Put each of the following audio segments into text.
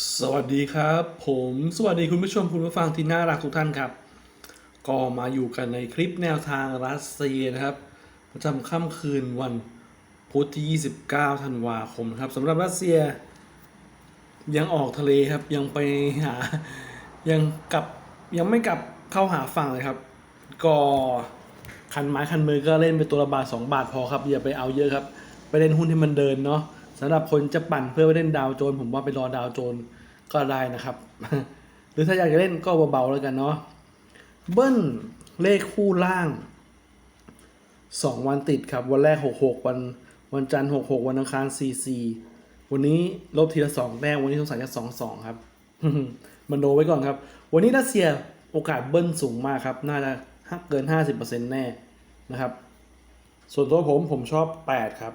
สวัสดีครับ ผมสวัสดีคุณผู้ชมคุณผู้ฟังที่น่ารักทุกท่านครับ ก็มาอยู่กันในคลิปแนวทางรัสเซียนะครับประจำค่ำคืนวันพุธที่ 29 ธันวาคมครับสำหรับรัสเซีย ยังออกทะเลครับยังไปหายังกลับยังไม่กลับเข้าหาฝั่งเลยครับ ก็คันไม้คันมือก็เล่นไปตัวละบาท2บาทพอครับอย่าไปเอาเยอะครับ ไปเล่นหุ้นให้มันเดินเนาะ สำหรับคนจะปั่นเพื่อไปเล่นดาวโจน ผมว่าไปรอดาวโจนก็ได้นะครับ หรือถ้าอยากจะเล่นก็เบาๆแล้วกันเนาะเบิ้ลเลขคู่ล่างสองวันติดครับ วันแรกหกหกวัน วันจันทร์หกหกวันอังคารสี่สี่วันนี้ลบทีละสองแต้มวันนี้สงสัยจะสองสองครับ มันโดไว้ก่อนครับ วันนี้รัสเซียโอกาสเบิ้ลสูงมากครับ น่าจะเกินห้าสิบเปอร์เซ็นต์แน่นะครับ ส่วนตัวผมผมชอบแปดครับ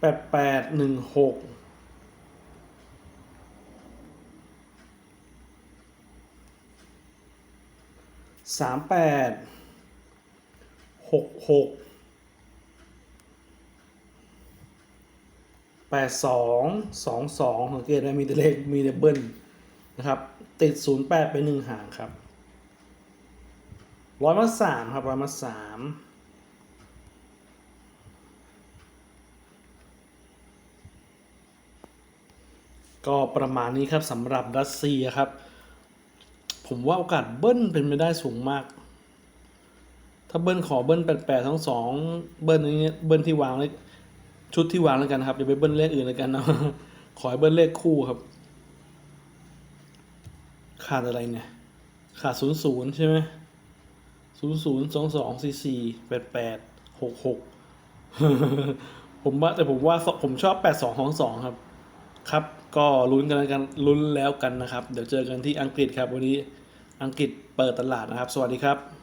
แปดแปดหนึ่งหกสามแปดหกหกแปดสองสองสองสังเกตได้มีแต่เลขมีแต่เบิ้ลนะครับ ติดศูนย์แปดไปหนึ่งหางครับร้อยมาสามครับร้อยมาสาม ก็ประมาณนี้ครับสำหรับรัสเซียครับ ผมว่าโอกาสเบิ้ลเป็นไปได้สูงมาก ถ้าเบิ้ลขอเบิ้ลแปดแปดทั้งสองเบิ้ลนี้เบิ้ลที่วางเลขชุดที่วางแล้วกันครับอย่าไปเบิ้ลเลขอื่นแล้วกันนะขอให้เบิ้ลเลขคู่ครับ ขาดอะไรเนี่ย ขาดศูนย์ศูนย์ใช่ไหมศูนย์ศูนย์สองสองสี่สี่แปดแปดหกหกผมว่าแต่ผมว่าผมชอบแปดสองของสองครับ ครับก็ลุ้นกันแล้วกันลุ้นแล้วกันนะครับ เดี๋ยวเจอกันที่อังกฤษครับ วันนี้อังกฤษเปิดตลาดนะครับ สวัสดีครับ